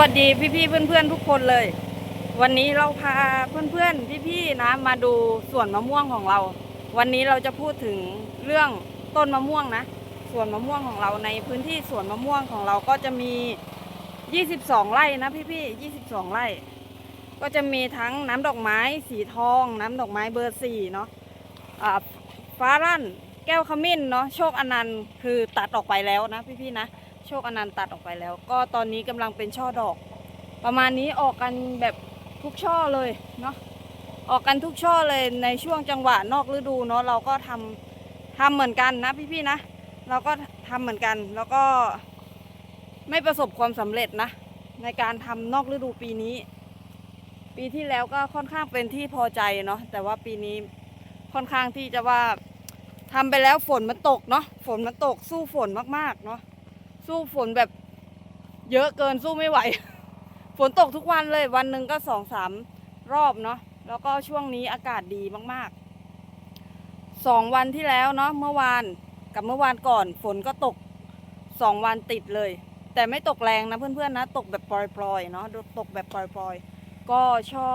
วัสดีพี่ๆเพื่อนๆทุกคนเลย วันนี้เราพาเพื่อนๆพี่ๆนะมาดูสวนมะม่วงของเรา วันนี้เราจะพูดถึงเรื่องต้นมะม่วงนะสวนมะม่วงของเราในพื้นที่สวนมะม่วงของเราก็จะมี 22 ไร่นะพี่ๆ22 ไร่ ก็จะมีทั้งน้ำดอกไม้สีทอง น้ำดอกไม้เบอร์สี่เนาะฟ้ารั่นแก้วขมิ้นเนาะโชคอนันต์คือตัดออกไปแล้วนะพี่ๆนะ โชคอนันต์ตัดออกไปแล้ว ก็ตอนนี้กำลังเป็นช่อดอก ประมาณนี้ออกกันแบบทุกช่อเลยเนาะออกกันทุกช่อเลยในช่วงจังหวะนอกฤดูเนาะเราก็ทำทำเหมือนกันนะพี่ๆนะ เราก็ทำเหมือนกันแล้วก็ไม่ประสบความสำเร็จนะ ในการทำนอกฤดูปีนี้ ปีที่แล้วก็ค่อนข้างเป็นที่พอใจเนาะแต่ว่าปีนี้ค่อนข้างที่จะว่าทำไปแล้วฝนมันตกเนาะฝนมันตกสู้ฝนมากๆเนาะ สู้ฝนแบบเยอะเกินสู้ไม่ไหว ฝนตกทุกวันเลยวันหนึ่งก็สองสามรอบเนาะแล้วก็ช่วงนี้อากาศดีมากๆสองวันที่แล้วเนาะเมื่อวานกับเมื่อวานก่อน ฝนก็ตกสองวันติดเลย แต่ไม่ตกแรงนะเพื่อนๆนะ ตกแบบปล่อยๆเนาะตกแบบปล่อยๆ ก็ช่อ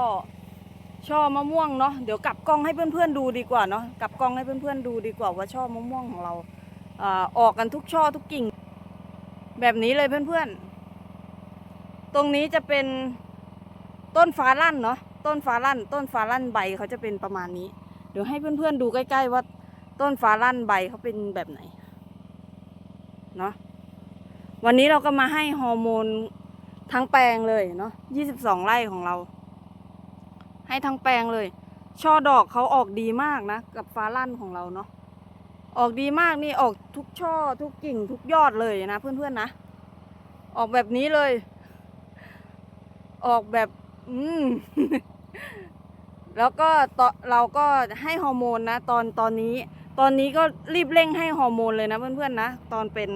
ช่อมะม่วงเนาะเดี๋ยวกลับกล้องให้เพื่อนๆดูดีกว่าเนาะกลับกล้องให้เพื่อนๆดูดีกว่าว่าช่อมะม่วงของเราอาออกกันทุกช่อทุกกิ่ง แบบนี้เลยเพื่อนๆ ตรงนี้จะเป็นต้นฟ้าลั่นเนาะ ต้นฟ้าลั่น ต้นฟ้าลั่นใบเขาจะเป็นประมาณนี้ เดี๋ยวให้เพื่อนๆดูใกล้ๆว่าต้นฟ้าลั่นใบเขาเป็นแบบไหน เนาะ วันนี้เราก็มาให้ฮอร์โมนทั้งแปลงเลยเนาะ22ไร่ของเรา ให้ทั้งแปลงเลย ช่อดอกเขาออกดีมากนะ กับฟ้าลั่นของเราเนาะ ออกดีมากนี่ออกทุกช่อทุกกิ่งทุกยอดเลยนะเพื่อนๆนะ ออกแบบนี้เลย ออกแบบ อืม แล้วก็ตอนเราก็ให้ฮอร์โมนนะ ตอนตอนนี้ ตอนนี้ก็รีบเร่งให้ฮอร์โมนเลยนะเพื่อนๆนะตอนเป็น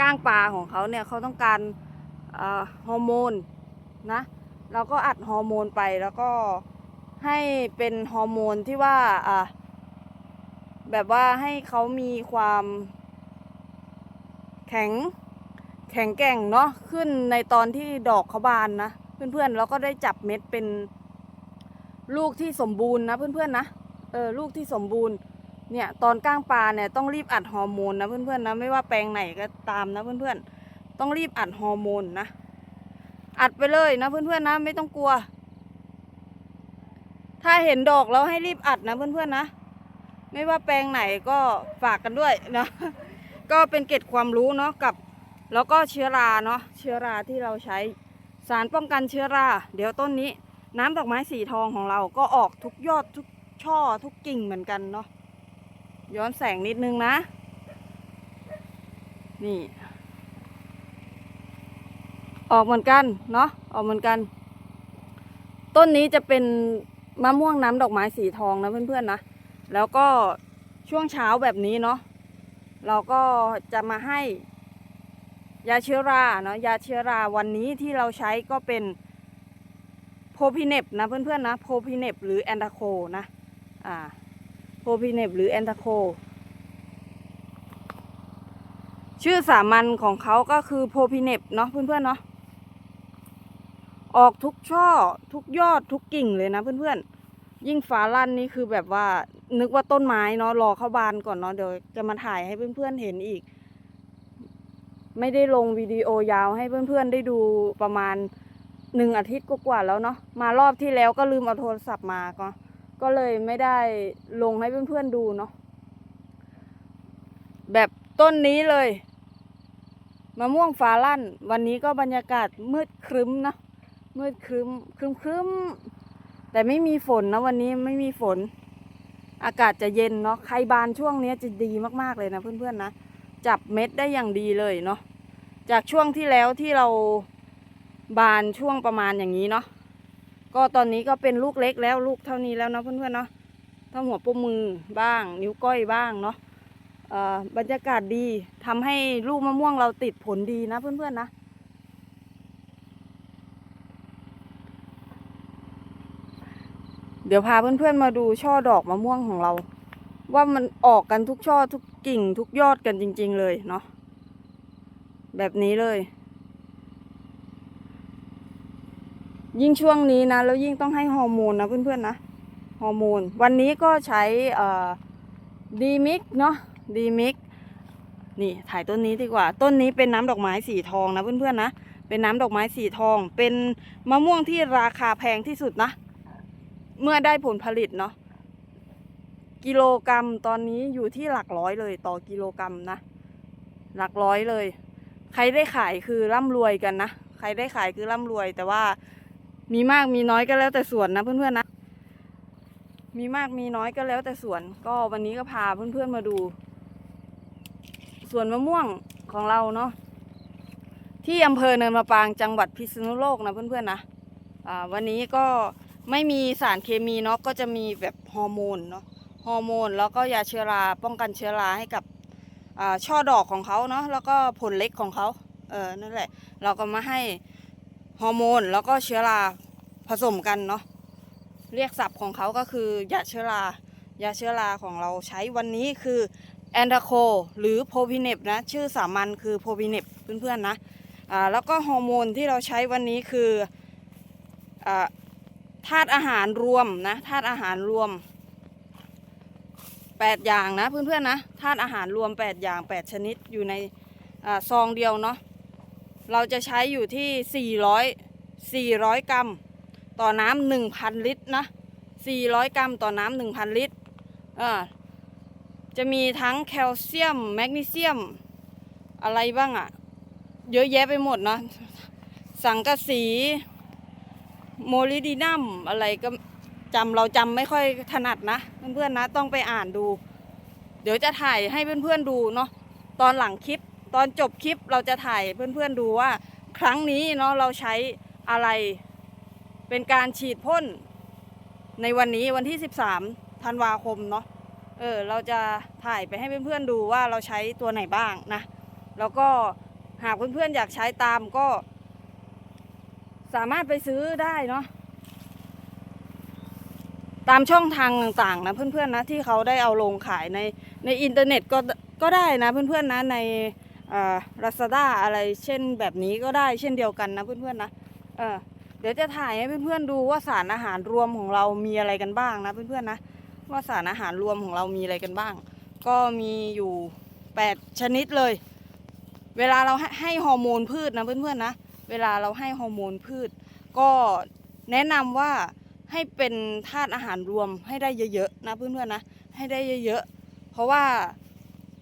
ก้างปลาของเขาเนี่ยเขาต้องการอฮอร์โมนนะเราก็อัดฮอร์โมนไปแล้วก็ให้เป็นฮอร์โมนที่ว่าอ่า แบบว่าให้เขามีความแข็งแข็งแกร่งเนาะขึ้นในตอนที่ดอกเขาบานนะเพื่อนๆแล้วก็ได้จับเม็ดเป็นลูกที่สมบูรณ์นะเพื่อนๆนะเออลูกที่สมบูรณ์เนี่ยตอนก้างปลาเนี่ยต้องรีบอัดฮอร์โมนนะเพื่อนๆนะไม่ว่าแปลงไหนก็ตามนะเพื่อนๆต้องรีบอัดฮอร์โมนนะอัดไปเลยนะเพื่อนๆนะไม่ต้องกลัว ถ้าเห็นดอกแล้วให้รีบอัดนะเพื่อนๆนะ ไม่ว่าแปลงไหนก็ฝากกันด้วยนะก็เป็นเกร็ดความรู้เนาะกับ แล้วก็เชื้อราเนาะเชื้อราที่เราใช้สารป้องกันเชื้อรา เดี๋ยวต้นนี้ น้ำดอกไม้สีทองของเราก็ออกทุกยอดทุกช่อทุกกิ่งเหมือนกันเนาะย้อนแสงนิดนึงนะ นี่ ออกเหมือนกันเนาะออกเหมือนกัน ต้นนี้จะเป็นมะม่วงน้ำดอกไม้สีทองนะเพื่อนๆนะ แล้วก็ช่วงเช้าแบบนี้เนาะเราก็จะมาให้ ยาเชื้อราเนาะยาเชื้อราวันนี้ที่เราใช้ก็เป็นโพพิเนปนะเพื่อนๆนะโพพิเนปหรือแอนตาโคนะอ่าโพพิเนปหรือแอนตาโคชื่อสามัญของเขาก็คือโพพิเนปเนาะเพื่อนๆเนาะออกทุกช่อทุกยอดทุกกิ่งเลยนะเพื่อนๆยิ่งฟ้าลั่นนี่คือแบบว่า นึกว่าต้นไม้เนาะรอเข้าบานก่อนเนาะเดี๋ยวจะมาถ่ายให้เพื่อนๆเห็นอีก ไม่ได้ลงวิดีโอยาวให้เพื่อนๆได้ดูประมาณหนึ่งอาทิตย์กว่าแล้วเนาะมารอบที่แล้วก็ลืมเอาโทรศัพท์มาก็ก็เลยไม่ได้ลงให้เพื่อนๆดูเนาะแบบต้นนี้เลยมะม่วงฟ้าลั่น วันนี้ก็บรรยากาศมืดครึ้มนะมืดครึ้มครึ้มครึ้มแต่ไม่มีฝนนะวันนี้ไม่มีฝน อากาศจะเย็นเนาะใครบานช่วงนี้จะดีมากๆเลยนะเพื่อนๆนะ จับเม็ดได้อย่างดีเลยเนาะ จากช่วงที่แล้วที่เราบานช่วงประมาณอย่างนี้เนาะ ก็ตอนนี้ก็เป็นลูกเล็กแล้วลูกเท่านี้แล้วเนาะเพื่อนๆเนาะเท่าหัวโป้มือบ้าง นิ้วก้อยบ้างเนาะอ่อบรรยากาศดีทำให้ลูกมะม่วงเราติดผลดีนะเพื่อนๆนะ เดี๋ยวพาเพื่อนๆมาดูช่อดอกมะม่วงของเรา ว่ามันออกกันทุกช่อทุกกิ่งทุกยอดกันจริง ๆ เลยเนาะแบบนี้เลย ยิ่งช่วงนี้นะแล้วยิ่งต้องให้ฮอร์โมนนะเพื่อนๆนะฮอร์โมนวันนี้ก็ใช้ดีมิกเนาะดีมิกนี่ถ่ายต้นนี้ดีกว่า ต้นนี้เป็นน้ำดอกไม้สีทองนะเพื่อนๆนะเป็นน้ำดอกไม้สีทอง เป็นมะม่วงที่ราคาแพงที่สุดนะ เมื่อได้ผลผลิตเนาะกิโลกรรัมตอนนี้อยู่ที่หลักร้อยเลยต่อกิโลกรรัมนะ หลักร้อยเลย ใครได้ขายคือร่ำรวยกันนะใครได้ขายคือร่ำรวย แต่ว่ามีมากมีน้อยก็แล้วแต่ส่วนนะเพื่อนๆนะ มีมากมีน้อยก็แล้วแต่ส่วน ก็วันนี้ก็พาเพื่อนๆมาดูสวนมะม่วงของเราเนาะที่อำเภอเนินมะปรางจังหวัดพิษณุโลกนะเพื่อนๆนะวันนี้ก็ ไม่มีสารเคมีเนาะก็จะมีแบบฮอร์โมนเนาะฮอร์โมนแล้วก็ยาเชื้อราป้องกันเชื้อราให้กับช่อดอกของเขาเนาะแล้วก็ผลเล็กของเขาเออนั่นแหละ เราก็มาให้ฮอร์โมนแล้วก็เชื้อราผสมกันเนาะเรียกศัพท์ของเขาก็คือยาเชื้อรายาเชื้อราของเราใช้วันนี้คือแอนดาโคหรือโพพิเนปนะชื่อสามัญคือโพพิเนปเพื่อนๆนะอ่าแล้วก็ฮอร์โมนที่เราใช้วันนี้คืออ่า ธาตุอาหารรวมนะธาตุอาหารรวม8อย่างนะเพื่อนๆนะธาตุอาหารรวม8อย่าง8ชนิดอยู่ในอซองเดียวเนาะเราจะใช้อยู่ที่400 400กรัม ต่อน้ำ1,000ลิตรนะ400กรัมต่อน้ำ1,000ลิตรอ่าจะมีทั้งแคลเซียม แมกนีเซียม อะไรบ้างอะ่ะ เยอะแยะไปหมดเนาะสังกะสี โมลิดีนัมอะไรก็จำเราจำไม่ค่อยถนัดนะเพื่อนๆนะต้องไปอ่านดู เดี๋ยวจะถ่ายให้เพื่อนๆดูเนาะตอนหลังคลิป ตอนจบคลิปเราจะถ่ายเพื่อนๆดูว่า ครั้งนี้เนาะเราใช้อะไรเป็นการฉีดพ่นในวันนี้วันที่ 13ธันวาคมเนาะเออเราจะถ่ายไปให้เพื่อนๆดูว่าเราใช้ตัวไหนบ้างนะ แล้วก็หากเพื่อนๆอยากใช้ตามก็ สามารถไปซื้อได้เนาะตามช่องทางต่างๆนะเพื่อนๆนะที่เขาได้เอาลงขายในในอินเทอร์เน็ตก็ก็ได้นะเพื่อนๆนะในลาซาด้าอะไรเช่นแบบนี้ก็ได้เช่นเดียวกันนะเพื่อนๆนะเออเดี๋ยวจะถ่ายให้เพื่อนๆดูว่าสารอาหารรวมของเรามีอะไรกันบ้างนะเพื่อนๆนะว่าสารอาหารรวมของเรามีอะไรกันบ้าง ก็มีอยู่ 8 ชนิดเลย เวลาเราให้ให้ฮอร์โมนพืชนะเพื่อนๆนะ เวลาเราให้ฮอร์โมนพืช ก็แนะนำว่าให้เป็นธาตุอาหารรวมให้ได้เยอะๆนะเพื่อนๆนะให้ได้เยอะๆ เพราะว่า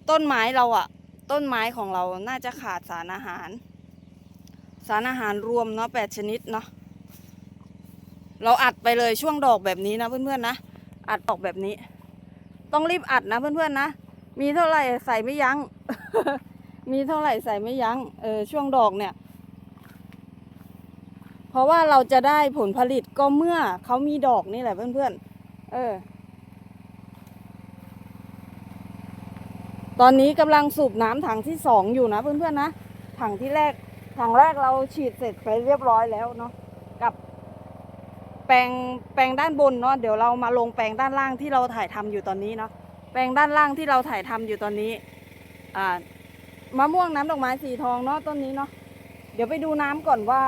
ต้นไม้เราอะต้นไม้ของเราน่าจะขาดสารอาหาร สารอาหารรวมเนาะแปดชนิดเนาะเราอัดไปเลยช่วงดอกแบบนี้นะเพื่อนๆนะอัดออกแบบนี้ ต้องรีบอัดนะเพื่อนๆนะมีเท่าไหร่ใส่ไม่ยัง้งมีเท่าไหร่ใส่ไม่ยั้งเออช่วงดอกเนี่ย ราะว่าเราจะได้ผลผลิตก็เมื่อเขามีดอกนี่แหละเพื่อนๆ เออ ตอนนี้กำลังสูบน้ำถังที่สองอยู่นะเพื่อนๆนะ ถังที่แรก ถังแรกเราฉีดเสร็จไปเรียบร้อยแล้วเนาะ กับแปลงแปลงด้านบนเนาะ เดี๋ยวเรามาลงแปลงด้านล่างที่เราถ่ายทำอยู่ตอนนี้เนาะ แปลงด้านล่างที่เราถ่ายทำอยู่ตอนนี้ อ่ามะม่วงน้ำดอกไม้สีทองเนาะต้นนี้เนาะ เดี๋ยวไปดูน้ำก่อนว่า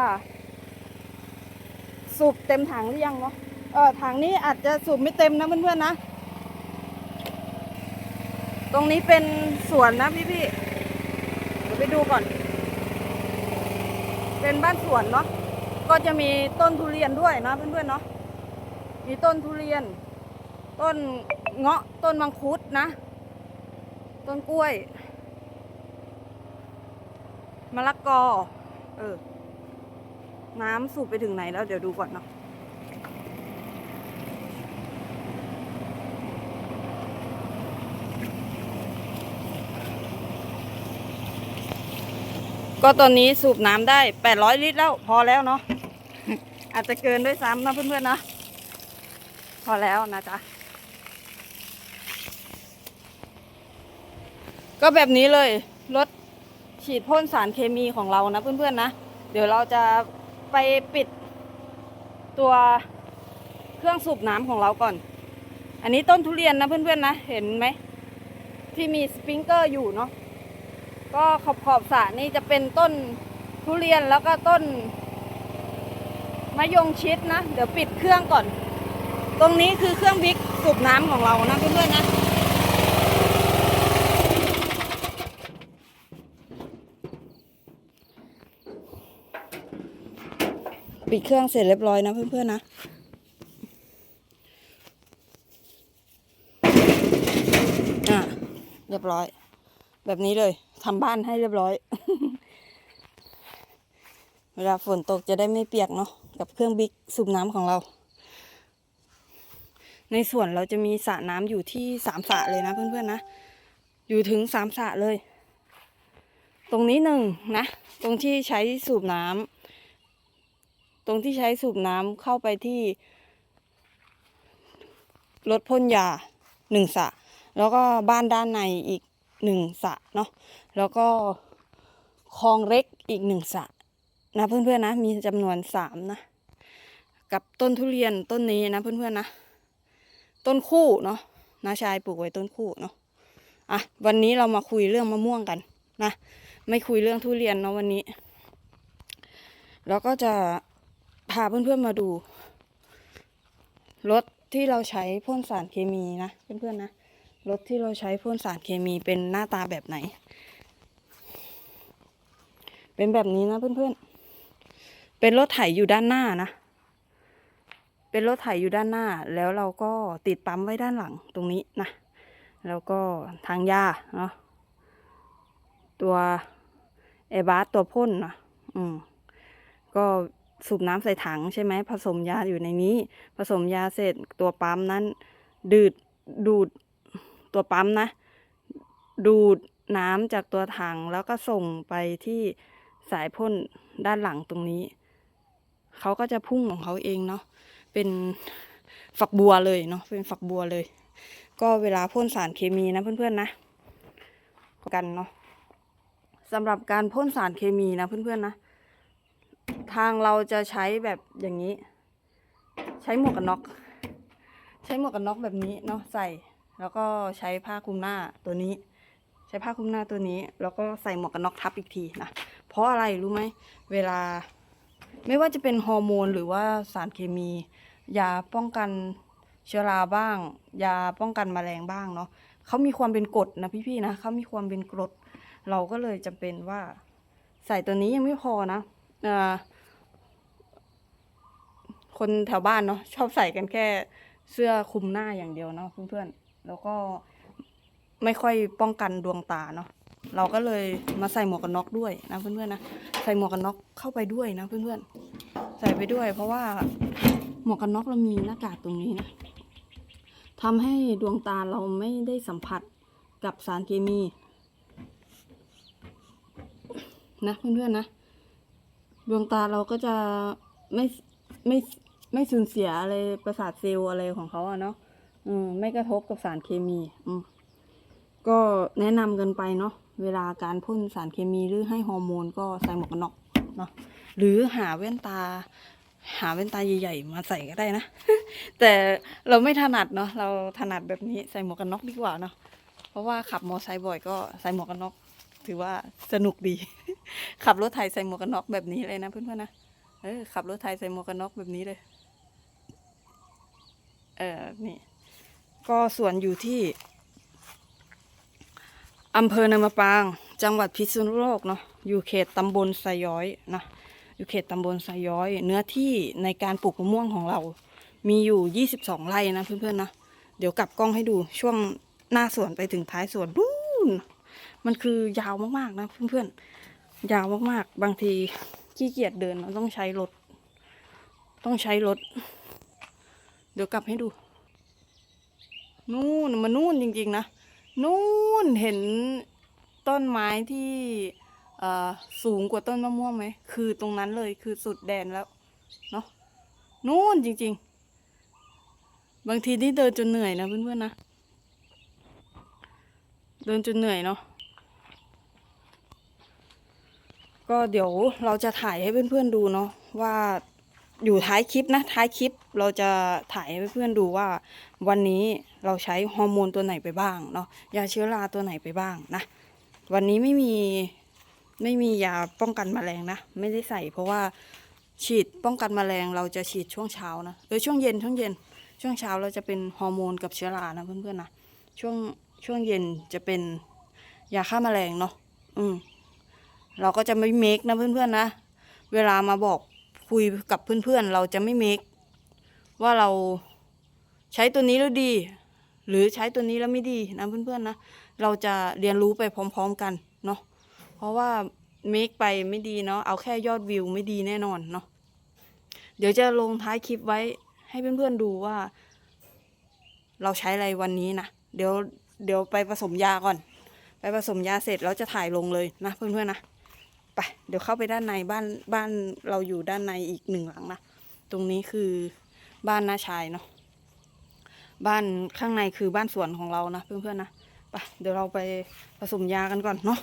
สูบเต็มถังหรือยังเนาะเออถังนี้อาจจะสูบไม่เต็มนะเพื่อนๆนะ ตรงนี้เป็นสวนนะพี่ๆเดี๋ยวไปดูก่อน เป็นบ้านสวนเนาะก็จะมีต้นทุเรียนด้วยนะเพื่อนๆเนาะมีต้นทุเรียน ต้นเงาะต้นมังคุดนะ ต้นกล้วยมะละกอเออ น้ำสูบไปถึงไหนแล้วเดี๋ยวดูก่อนเนาะก็ตอนนี้สูบน้ำได้ 800 ลิตรแล้ว พอแล้วเนาะ อาจจะเกินด้วยซ้ำนะเพื่อนๆนะ พอแล้วนะจ๊ะ ก็แบบนี้เลย รถฉีดพ่นสารเคมีของเรานะเพื่อนๆนะ เดี๋ยวเราจะ ไปปิดตัวเครื่องสูบน้ำของเราก่อน อันนี้ต้นทุเรียนนะเพื่อนๆนะ เห็นไหม ที่มีสปริงเกอร์อยู่เนาะ ก็ขอบขอบสระนี่จะเป็นต้นทุเรียนแล้วก็ต้นมมะยงชิดนะ เดี๋ยวปิดเครื่องก่อน ตรงนี้คือเครื่องบิ๊กสูบน้ำของเรานะเพื่อนๆนะ ปิดเครื่องเสร็จเรียบร้อยนะเพื่อนๆนะอะเรียบร้อย แบบนี้เลยทำบ้านให้เรียบร้อย เวลาฝนตกจะได้ไม่เปียกเนาะกับเครื่องบิ๊กสูบน้ำของเรา ในสวนเราจะมีสระน้ำอยู่ที่สามสระเลยนะเพื่อนๆนะ อยู่ถึงสามสระเลย ตรงนี้หนึ่งนะ ตรงที่ใช้สูบน้ำ ตรงที่ใช้สูบน้ำเข้าไปที่รถพ่นยาหนึ่งสระแล้วก็บ้านด้านในอีกหนึ่งสระเนาะแล้วก็คลองเล็กอีกหนึ่งสระนะเพื่อนๆนะ มีจำนวนสามนะ กับต้นทุเรียนต้นนี้นะเพื่อนๆนะ ต้นคู่เนาะนาชายปลูกไว้ต้นคู่เนาะอะวันนี้เรามาคุยเรื่องมะม่วงกันนะ ไม่คุยเรื่องทุเรียนเนาะวันนี้ แล้วก็จะ พาเพื่อนๆมาดู รถที่เราใช้พ่นสารเคมีนะเพื่อนๆนะรถที่เราใช้พ่นสารเคมีเป็นหน้าตาแบบไหน เป็นแบบนี้นะเพื่อนๆ เป็นรถไถอยู่ด้านหน้านะ เป็นรถไถอยู่ด้านหน้า แล้วเราก็ติดปั๊มไว้ด้านหลังตรงนี้นะ แล้วก็ทางหญ้าเนาะ ตัวเอบาสตัวพ่นนะอืม ก็ สูบน้ำใส่ถังใช่ไหมผสมยาอยู่ในนี้ ผสมยาเสร็จตัวปั๊มนั้นดืดดูดตัวปั๊มนะ ดูดน้ำจากตัวถังแล้วก็ส่งไปที่สายพ่นด้านหลังตรงนี้ เขาก็จะพุ่งของเขาเองเนาะเป็นฝักบัวเลยเนาะเป็นฝักบัวเลย ก็เวลาพ่นสารเคมีนะเพื่อนๆนะ กันเนาะสำหรับการพ่นสารเคมีนะเพื่อนๆนะ ทางเราจะใช้แบบอย่างนี้ ใช้หมวกกันน็อก ใช้หมวกกันน็อกแบบนี้เนาะใส่ แล้วก็ใช้ผ้าคลุมหน้าตัวนี้ ใช้ผ้าคลุมหน้าตัวนี้ แล้วก็ใส่หมวกกันน็อกทับอีกทีนะเพราะอะไรรู้ไหมเวลา ไม่ว่าจะเป็นฮอร์โมนหรือว่าสารเคมียาป้องกันเชื้อราบ้าง ยาป้องกันแมลงบ้างเนาะเขามีความเป็นกรดนะพี่ๆนะเขามีความเป็นกรด เราก็เลยจำเป็นว่า ใส่ตัวนี้ยังไม่พอนะเอ่อ คนแถวบ้านเนาะชอบใส่กันแค่เสื้อคลุมหน้าอย่างเดียวเนาะเพื่อนๆแล้วก็ไม่ค่อยป้องกันดวงตาเนาะเราก็เลยมาใส่หมวกกันน็อกด้วยนะเพื่อนๆนะใส่หมวกกันน็อกเข้าไปด้วยนะเพื่อนๆใส่ไปด้วย เพราะว่าหมวกกันน็อกเรามีหน้ากากตรงนี้นะทำให้ดวงตาเราไม่ได้สัมผัสกับสารเคมีนะเพื่อนๆนะดวงตาเราก็จะไม่ไม่ ไม่สูญเสียอะไรประสาทเซลล์อะไรของเขาอะเนาะอืมไม่กระทบกับสารเคมีอืมก็แนะนำกันไปเนาะเวลาการพ่นสารเคมีหรือให้ฮอร์โมนก็ใส่หมวกกันน็อกเนาะหรือหาแว่นตา หาแว่นตาใหญ่ๆมาใส่ก็ได้นะ แต่เราไม่ถนัดเนาะเราถนัดแบบนี้ใส่หมวกกันน็อกดีกว่าเนาะเพราะว่าขับมอไซค์บ่อยก็ใส่หมวกกันน็อก ถือว่าสนุกดี ขับรถไถใส่หมวกกันน็อกแบบนี้เลยนะเพื่อนๆนะเออขับรถไถใส่หมวกกันน็อกแบบนี้เลย เออนี่ก็สวนอยู่ที่อำเภอเนินมะปาง จังหวัดพิษณุโลกเนาะอยู่เขตตำบลไซย้อยนะอยู่เขตตำบลไซย้อย เนื้อที่ในการปลูกมะม่วงของเรา มีอยู่ยี่สิบสองไร่นะเพื่อนๆนะเดี๋ยวกลับกล้องให้ดูช่วงหน้าสวนไปถึงท้ายสวนนู่นมันคือยาวมากๆนะเพื่อนๆยาวมากๆ บางทีขี้เกียจเดินเราต้องใช้รถ ต้องใช้รถ เดี๋ยวกลับให้ดู นู่นมันนู่นจริงๆนะ นู่นเห็นต้นไม้ที่อ่อสูงกว่าต้นมะม่วงไหม คือตรงนั้นเลยคือสุดแดนแล้ว เนาะนู่นจริง ๆ บางทีนี่เดินจนเหนื่อยนะเพื่อนๆนะ เดินจนเหนื่อยเนาะ ก็เดี๋ยวเราจะถ่ายให้เพื่อนๆดูเนาะว่า อยู่ท้ายคลิปนะ ท้ายคลิปเราจะถ่ายให้เพื่อนๆดูว่า วันนี้เราใช้ฮอร์โมนตัวไหนไปบ้างเนาะยาเชื้อราตัวไหนไปบ้างนะวันนี้ไม่มีไม่มียาป้องกันแมลงนะ ไม่ได้ใส่เพราะว่าฉีดป้องกันแมลงเราจะฉีดช่วงเช้านะเออช่วงเย็นช่วงเย็น ช่วงเช้าเราจะเป็นฮอร์โมนกับเชื้อรานะเพื่อนๆนะช่วงช่วงเย็นจะเป็นยาฆ่าแมลงเนาะอืมเราก็จะไม่เมคนะเพื่อนๆนะเวลามาบอก คุยกับเพื่อนๆ เราจะไม่เมคว่าเราใช้ตัวนี้แล้วดี หรือใช้ตัวนี้แล้วไม่ดีนะเพื่อนๆนะเราจะเรียนรู้ไปพร้อม ๆกันเนาะเพราะว่าเมคไปไม่ดีเนาะเอาแค่ยอดวิวไม่ดีแน่นอนเนาะเดี๋ยวจะลงท้ายคลิปไว้ให้เพื่อนๆดูว่า เราใช้อะไรวันนี้นะเดี๋ยวเดี๋ยวไปผสมยาก่อน ไปผสมยาเสร็จแล้วจะถ่ายลงเลยนะเพื่อนๆนะ ไปเดี๋ยวเข้าไปด้านในบ้านบ้านเราอยู่ด้านในอีกหนึ่งหลังนะตรงนี้คือบ้านน้าชายเนาะบ้านข้างในคือบ้านสวนของเรานะเพื่อนๆนะไปเดี๋ยวเราไปผสมยากันก่อนเนาะ